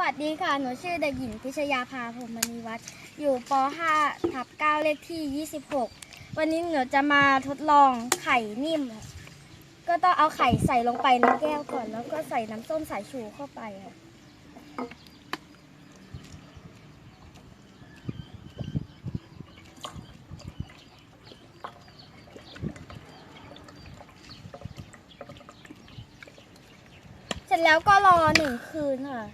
วัสดีค่ะ หนูชื่อเด็กหญิงพิชยาภาพรมณีวัฒน์อยู่ป .5 ทับ9เลขที่ 26 วันนี้หนูจะมาทดลองไข่นิ่มค่ะก็ต้องเอาไข่ใส่ลงไปในแก้วก่อน แล้วก็ใส่น้ำส้มสายชูเข้าไปค่ะเสร็จแล้วก็รอหนึ่งคืนค่ะ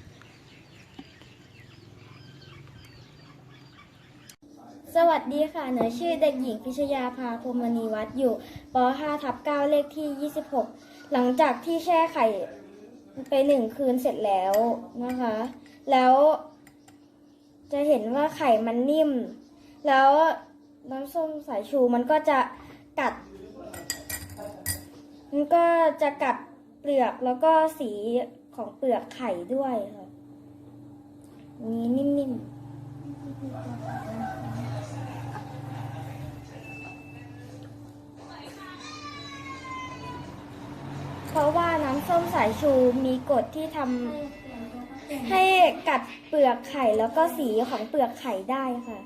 สวัสดีค่ะ หนูชื่อเด็กหญิงพิชยาภาพรมณีวัฒน์อยู่ป .5 ทับ9เลขที่ 26 หลังจากที่แช่ไข่ไปหนึ่งคืนเสร็จแล้วนะคะ แล้ว จะเห็นว่าไข่มันนิ่ม แล้วน้ำส้มสายชูมันก็จะกัด มันก็จะกัดเปลือกแล้วก็สีของเปลือกไข่ด้วยค่ะนี้นิ่มๆ เพราะว่าน้ำส้มสายชูมีกรดที่ทำให้กัดเปลือกไข่แล้วก็สีของเปลือกไข่ได้ค่ะ